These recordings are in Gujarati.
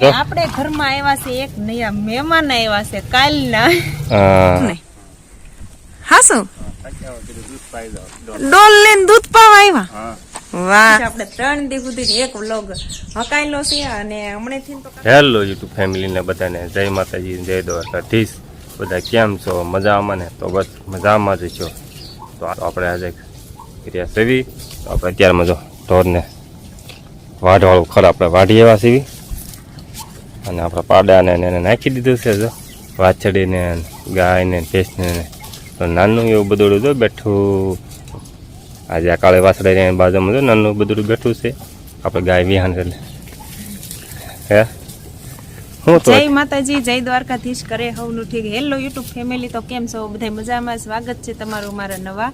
આપણે ઘરમાં આવ્યા છે એક નયા મહેમાન આવ્યા છે કાલના. હા. હા શું? ડોલ લઈને દૂધ પાવા આવ્યા? વાહ. આપણે ત્રણ દી સુધી એક વ્લોગ હકાયેલો છે અને હમણાંથી તો હેલો યુટ્યુબ બધાને. જય માતાજી જય દ્વારકાધીશ. બધા કેમ છો? મજામાં ને? તો બસ મજામાં જ છો. તો આ આપણે આજે કર્યા સેવી. તો આપણે અત્યારમાં જો ઢોરને વાઢવાળું ખરા આપણે વાઢી એવા સીવી. અને આપણે પાડાને એને નાખી દીધું છે જો. વાછડીને ગાયને ભેંસને તો નાનું એવું બધું જો બેઠું. આજે આ કાળે વાછડાને બાજુમાં જો નાનું બધું બેઠું છે. આપણે ગાય વિહાન એટલે. હું? જય માતાજી, જય દ્વારકાધીશ કરે હવનું ઠીક. હેલો યુટ્યુબ ફેમિલી તો કેમ છો? બધા મજામાં? સ્વાગત છે તમારું મારા નવા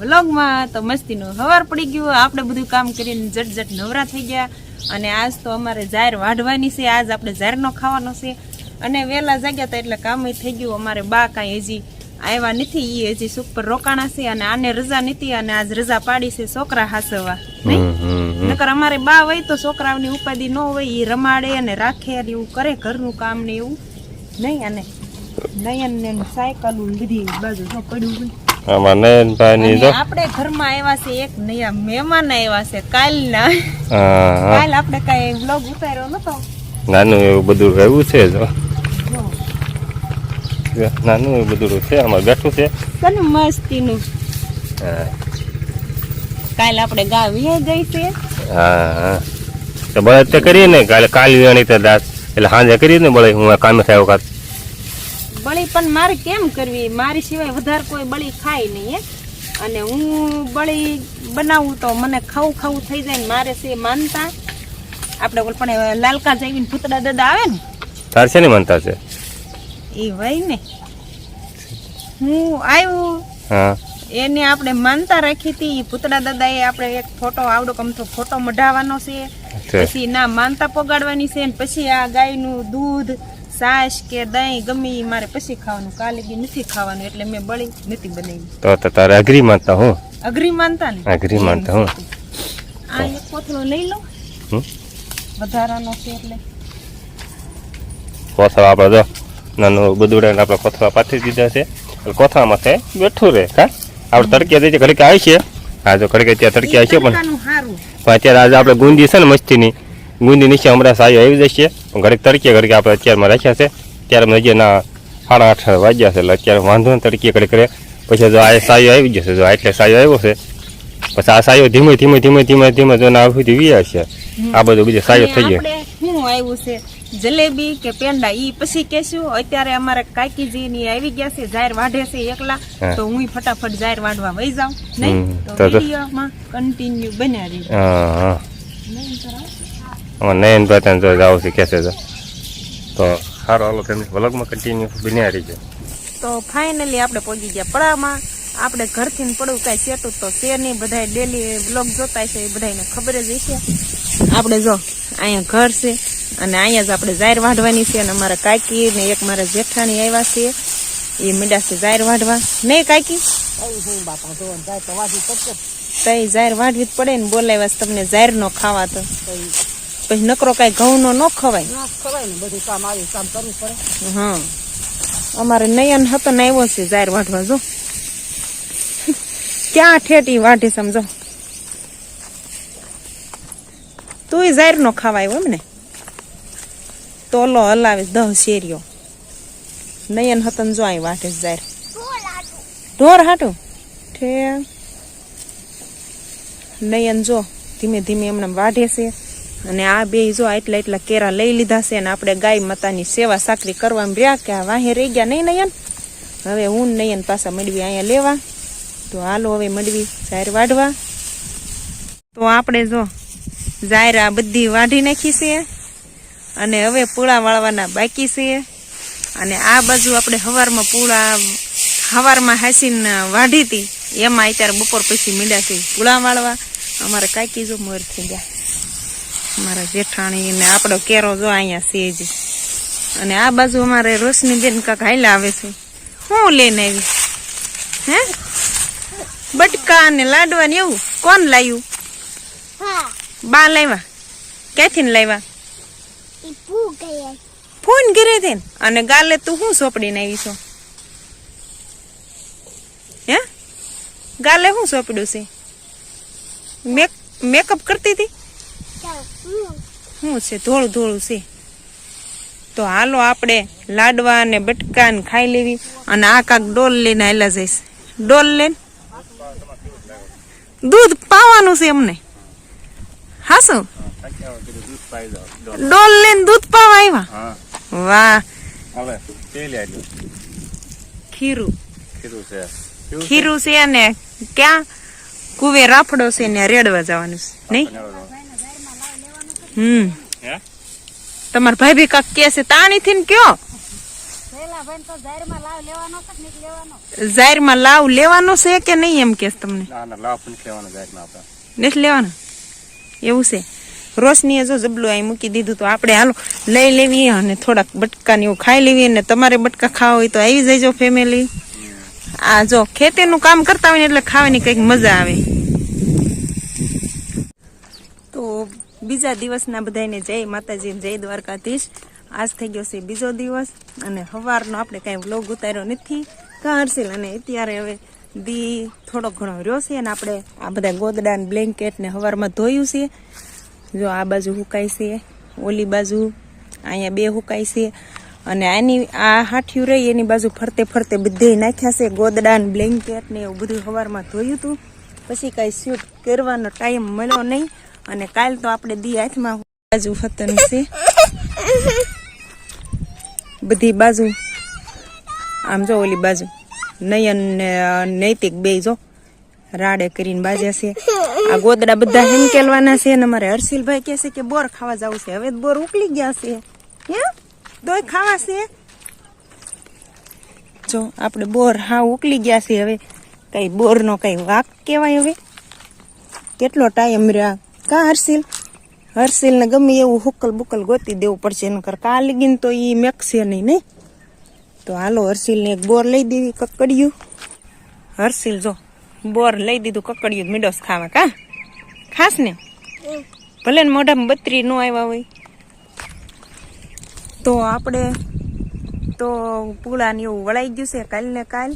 વ્લોગમાં. તો મસ્તીનું હવાર પડી ગયું. આપણે બધું કામ કરીને જટ જટ નવરા થઈ ગયા. અને આજ તો અમારે જાહેર વાઢવાની છે આજ આપણે ઝારનો ખાવાનો છે અને વહેલા જાગ્યા હતા એટલે કામ થઈ ગયું અમારે બા કાંઈ હજી આવ્યા નથી એ હજી સુખ પર રોકાણા છે અને આને રજા નથી અને આજ રજા પાડી છે છોકરા હાસવા. નકર અમારે બા હોય તો છોકરાઓની ઉપાધિ ન હોય એ રમાડે અને રાખે અને એવું કરે ઘરનું કામ ને એવું નહીં અને નયન ને સાયકલ બધી બાજુ પડ્યું હોય. આમાં નયનભાઈ ની જો આપણે ઘરમાં આવ્યા છે એક નયા મહેમાન આવ્યા છે કાલના. હા. કાલ આપણે કઈ બ્લોગ ઉતાર્યો નતો. નાનું એવું બધું રહેવું છે જો. નાનું એવું બધું છે આમાં બેઠું છે. કને મસ્તીનું. હા, કાલ આપણે ગા વિયાઈ ગઈ છે. હા હા. તો બળદ તે કરીએ ને કાલે કાલ વિહાણી તો દાસ એટલે સાંજે કરીએ ને બળે હું કામે થાય વખત. બળી પણ મારે કેમ કરવી? મારી સિવાય વધારે કોઈ બળી ખાય નહીં અને હું બળી બનાવું તો મને ખાવું ખાવું થઈ જાય ને મારે છે માનતા. આપણે ઓલ પણ લાલકા જઈને પૂતળા દાદા આવે ને તાર છે ને માનતા છે? એ ભાઈ ને. હું આવ્યું. હા. એને આપણે માનતા રાખી હતી. પૂતળા દાદા દાદાએ આપણે એક ફોટો આવડો કમતો ફોટો મઢાવવાનો છે. છે પછી ના માનતા પગાડવાની છે ને પછી આ ગાયનું દૂધ છાશ કે દહીં ગમે મારે પછી ખાવાનું. કાલે બી નથી ખાવાનું એટલે મેં બળી નથી બનાવી. તો તો તારે અઘરી માનતા હું? અઘરી માનતા ને? અઘરી માનતા હું? આ એક કોથળો લઈ લો. વધારાનો છે એટલે. કોથળો આપણે જો નાનું બધું આપણે કોથળા પાથરી દીધા છે. કોથળા કોથળામાં છે બેઠું રહે હા આપણે તડકે જઈએ ઘડીક આવી છે હા જો ઘડીક ત્યાં તડકે આવી છે પણ પણ અત્યારે આજે આપણે ગુંદી છે ને મસ્તીની. ગુંદી નીચે હમણાં સાયો આવી જશે. પણ ઘડીક તડકે ઘડીક આપણે અત્યારમાં રાખ્યા છે. ત્યારે અમે હજી ના સાડા આઠ વાગ્યા છે. એટલે અત્યારે વાંધો ને તડકે ઘડીક કરે પછી જો આ સાયો આવી જશે. જો એટલે સાયો આવ્યો છે પછી આ સાયો ધીમે ધીમે ધીમે ધીમે ધીમે જો ના સુધી વ્યા છે આ બધું બીજું સાયો થઈ ગયો. શું આવ્યું છે? જલેબી કે પેંડા ઈ પછી કેશું અત્યારે અમારે કાકીજી ની આવી ગયા છે. જાહેર વાઢે છે એકલા. તો હું ફટાફટ જાહેર વાઢવા વહી જાઉં. નહીં તો- વિડીયોમાં કન્ટિન્યુ બન્યા રહી હા નયન ભાઈ જો જાવ છે કે છે તો સારો હાલો તમે વ્લોગમાં કન્ટિન્યુ બન્યા રહીજો. તો ફાઇનલી આપણે પહોંચી ગયા પડામાં. આપણે ઘરથી પડવું કાંઈ સેટું તો છે નહીં. બધા ડેલી બ્લોગ જોતા છે, એ બધાને ખબર જ હશે. આપણે જો, અહીંયા ઘર છે અને અહીંયા જ આપણે જાહેર વાઢવાની છે અને અમારા કાકી ને એક મારા જેઠાણી આવ્યા છે. એ મીડા છે જાહેર વાઢવા. નહીં કાકી? તઈ જાહેર વાઢવી જ પડે ને બોલાવ્યા તમને જાહેર નો ખાવા તો. પછી નકરો કાંઈ ઘઉં નો ન ખવાય હા. અમારે નયન હતો ને આવ્યો છે જાહેર વાઢવા જો. ક્યાં ઠેટી વાઢી સમજો તું જાહેર નો ખાવા આવ્યો એમ ને. તોલો હલાવે દહ શેરીઓ. નયન હતો ને જો અહીં વાઢે જાહેર. ઢોર હાટું. ઠે. નયન જો ધીમે ધીમે એમને વાઢે છે. અને આ બે જો એટલા એટલા કેરા લઈ લીધા છે અને આપણે ગાય માતાની સેવા સાકરી કરવામાં રહ્યા કે આ વાહે રહી ગયા નહીં નયન? હવે હું નયન પાછા મડવી અહીંયા લેવા. તો હાલો હવે મડવી જાહેર વાઢવા. તો આપણે જો જાહેર આ બધી વાઢી નાખી છે અને હવે પૂળા વાળવાના બાકી છે. અને આ બાજુ આપણે હવારમાં પૂળા હવારમાં હાસીને વાઢી હતી. એમાં અત્યારે બપોર પછી મીડા છે. પૂળા વાળવા. અમારે કાકી જો મોર થઈ ગયા. મારા જેઠાણી ને આપણો કેરો જો અહીંયા સેજ અને આ બાજુ અમારે રોશની બેન કાંક હાઈલા આવે છે. હું લઈને આવી હે? બટકા ને લાડવા ને એવું. કોણ લાવ્યું બા લાવ્યા. ક્યાંથી લાવ્યા? ફોન ઘરે થઈને. અને ગાલે તું શું સોંપડીને આવી છો? હે? ગાલે શું સોંપડ્યું છે? મેક મેકઅપ કરતી હતી? શું છે? ધોળું ધોળું છે. તો હાલો આપણે લાડવા ને બટકા ને ખાઈ લેવી અને આ કાક ડોલ લઈને આયલા જઈશ. ડોલ લઈને? દૂધ પાવાનું છે અમને હા શું? ડોલ લઈને દૂધ પાવા આવ્યા? વાહ. ખીરું. ખીરું છે ને ક્યાં? કુવે રાફડો છે ને રેડવા જવાનું છે. નહીં? હમ. તમાર ભાઈ ભી કાક કે છે તાણી થી ને કયો? પેલા માં લાવ લેવાનો કે નહીં લેવાનો? જાહેરમાં લાવ લેવાનો છે કે નહીં એમ કેસ તમને? ના ના લાવ પણ લેવાનો જાય ના આપણે. નથી લેવાનો? એવું છે. રોશનીએ જો જબલું અહીં મૂકી દીધું તો આપણે હાલો લઈ લેવી અને થોડાક બટકા ને એવું ખાઈ લેવી અને તમારે બટકા ખાવા હોય તો આવી જજો ફેમિલી આ જો ખેતીનું કામ કરતા હોય ને એટલે ખાવાની કંઈક મજા આવે. તો બીજા દિવસના બધાને જય માતાજી જય દ્વારકાધીશ. આજ થઈ ગયો છે બીજો દિવસ અને સવારનો આપણે કાંઈ વ્લોગ ઉતાર્યો નથી. કાં હર્ષિલ અને અત્યારે હવે દી થોડો ઘણો રહ્યો છે અને આપણે આ બધા ગોદડા ને બ્લેન્કેટ ને સવારમાં ધોયું છે. જો આ બાજુ હુકાય છે, ઓલી બાજુ, અહીંયા બે હુકાય છે. અને આની આ હાઠિયું રહી, એની બાજુ ફરતે ફરતે બધે નાખ્યા છે, ગોદડા ને બ્લેન્કેટ ને એવું બધું સવારમાં ધોયું હતું. પછી કાંઈ શૂટ કરવાનો ટાઈમ મળ્યો નહીં. અને કાલ તો આપણે દી હાથમાં બાજુ ફતન છે. બધી બાજુ. આમ જો ઓલી બાજુ. નયન ને, નૈતિક બે જો. રાડે કરીને બાજ્યા છે. આ ગોદડા બધા હેમકેલવાના છે અને અમારે હર્ષિલભાઈ કહે છે કે બોર ખાવા જવું છે. હવે બોર ઉકલી ગયા છે. હે? તોય ખાવા છે. જો આપણે બોર હા ઉકલી ગયા છે. હવે કઈ બોરનો કઈ વાક કહેવાય હવે? કેટલો ટાઈમ રહ્યા? કા હર્ષિલ? હર્ષિલ ને ગમે એવું હુકલ બુકલ ગોતી દેવું પડશે, એનું કર કા લગીન તો એ મેકશે નહીં નહીં? તો હાલો હર્ષિલ ને એક બોર લઈ દેવી કકડિયું. હર્ષિલ, જો, બોર લઈ દીધું કકડિયું મીડોસ ખાવા, કા? ખાસ ને? ભલે ને મોઢામાં બત્રી નો આવ્યા હોય. તો આપણે તો પૂળા ને એવું વળાઈ ગયું છે કાલ ને કાલ.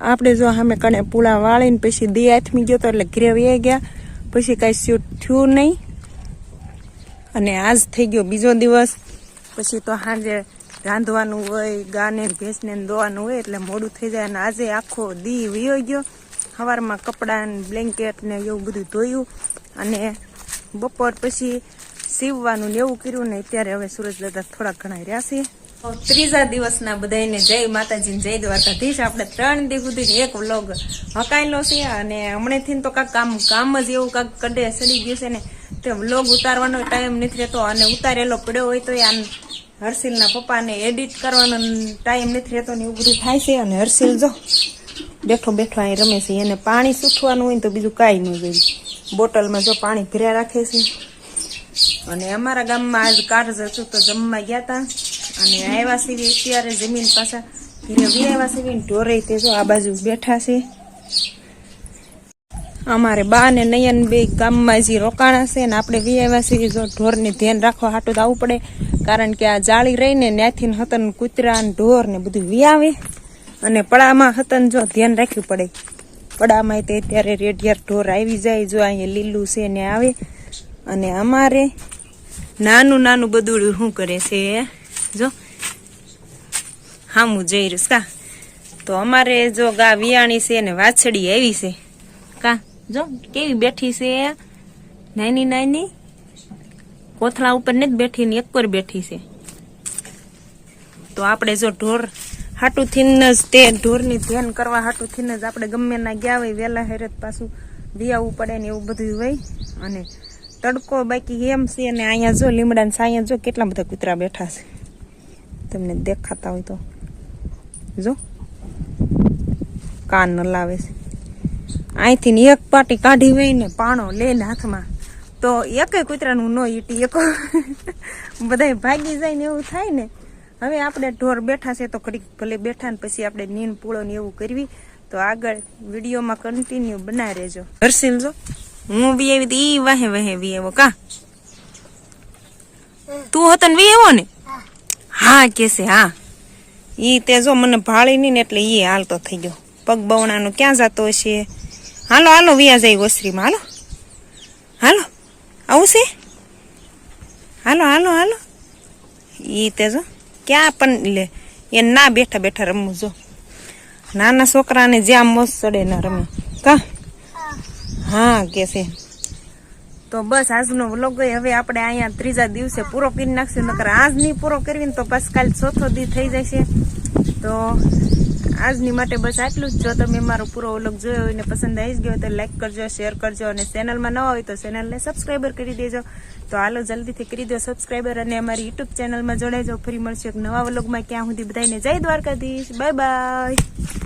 આપણે જો સામે કણે પૂળા વાળીને પછી દે હાથમી ગયો તો એટલે ઘરે વહી ગયા. પછી કાંઈ શૂટ થયું નહીં. અને આજ થઈ ગયો બીજો દિવસ. પછી તો સાંજે રાંધવાનું હોય, ગાને, ભેંસને દોવાનું હોય, એટલે મોડું થઈ જાય અને આજે આખો દી વયો ગયો. સવારમાં કપડાં બ્લેન્કેટ ને એવું બધું ધોયું. અને બપોર પછી સીવવાનું ને એવું કર્યું ને અત્યારે હવે સુરજ દાદા થોડા ઘણા રહ્યા છે. ત્રીજા દિવસના બધાને જય માતાજી જય દ્વારકાધીશ. આપણે ત્રણ દિવસ સુધી એક વ્લોગ હકાયેલો છે અને હમણાંથી તો કાંક કામ કામ જ એવું કાંક કડે સડી ગયું છે ને, તે વ્લોગ ઉતારવાનો ટાઈમ નથી રહેતો અને ઉતારેલો પડ્યો હોય તો આમ હર્ષિલના પપ્પાને એડિટ કરવાનો ટાઈમ નથી રહેતો ને એવું બધું થાય છે. અને હર્ષિલ જો બેઠો બેઠો અહીં રમે છે. એને પાણી સૂઠવાનું હોય ને તો બીજું કાંઈ ન જોઈએ. બોટલમાં જો પાણી ભર્યા રાખે છે. અને અમારા ગામમાં આજ કાર્જ હતું તો જમવા ગયા હતા અને આવ્યા સીવી, અત્યારે જમીન પાછા ઘરે વી આવ્યા સીવી ઢોરે તે જો આ બાજુ બેઠા છે. અમારે બા ને નયન બે ગામમાં જે રોકાણા છે ને આપણે વી આવ્યા છીએ જો ઢોરને ધ્યાન રાખવા હાટું આવવું પડે. કારણ કે આ જાળી રહીને ત્યાંથી હતન કૂતરા ને ઢોર ને બધું વી આવે. અને પડામાં હતન જો ધ્યાન રાખવું પડે. પડામાં તે ત્યારે રેડિયાર ઢોર આવી જાય જો અહીંયા લીલું છે ને આવે. અને અમારે નાનું નાનું બધું શું કરે છે? જો. હામું જઈ રહીશ કા? તો અમારે જો ગા વિયાણી છે ને વાછડી આવી છે. કા? જો, કેવી બેઠી છે? નાની નાની. કોથળા ઉપર નથી બેઠી ને એક બેઠી છે. તો આપણે જો ઢોર હાટું થીને જ તે ઢોરની ધ્યાન કરવા હાટું થીને જ આપણે ગમે ના ગયા હોય વહેલા હેરત પાછું વિયાવું પડે ને એવું બધું હોય. અને તડકો બાકી એમ છે અને અહીંયા જો લીમડા ને સાયા જો કેટલા બધા કૂતરા બેઠા છે. તમને દેખાતા હોય તો. જો. કાન ન લાવે છે. અહીંથી એક પાટી કાઢી વહીને પાણો લઈને હાથમાં તો એકે કૂતરાનું ન ઈટી એક. બધા ભાગી જાય ને એવું થાય ને. હવે આપણે ઢોર બેઠા છે તો ઘડીક ભલે બેઠા ને પછી આપણે નીન પૂળો ને એવું કરવી. તો આગળ વિડીયોમાં કન્ટિન્યુ બનાવી રહેજો. હર્ષિલ જો હું બી એવી ઈ વાહે વાહે બી એવો કા? તું હતો ને બી એવો ને? હા કેસે હા. એ તે જો મને ભાળી નહીં ને એટલે એ હાલતો થઈ ગયો. પગ બવણાનો ક્યાં જતો હશે? હાલો હાલો વ્યા જાય ઓસરીમાં હાલો. હાલો આવું છે? હાલો હાલો હાલો. એ તે જો ક્યાં પણ લે એ ના બેઠા બેઠા રમવું જો. નાના છોકરાને જ્યાં મોજ ચડે ના રમે. કા? હા કે છે. તો બસ આજનો વ્લોગ હવે આપણે અહીંયા ત્રીજા દિવસે પૂરો કરી નાખશું, નકર આજ નહીં પૂરો કરવી ને તો બસ કાલ ચોથો દી થઈ જશે. તો આજની માટે બસ આટલું જ. જો તમે મારો પૂરો વ્લોગ જોયો હોય ને પસંદ આવી જ ગયો તો લાઈક કરજો શેર કરજો અને ચેનલમાં નવા હોય તો ચેનલને સબસ્ક્રાઈબર કરી દેજો. તો હાલો જલ્દીથી કરી દો સબસ્ક્રાઈબર અને અમારી યુટ્યુબ ચેનલમાં જોડાઈ જાઓ. ફરી મળશે એક નવા વ્લોગમાં ક્યાં સુધી બધાને જય દ્વારકાધીશ. Bye bye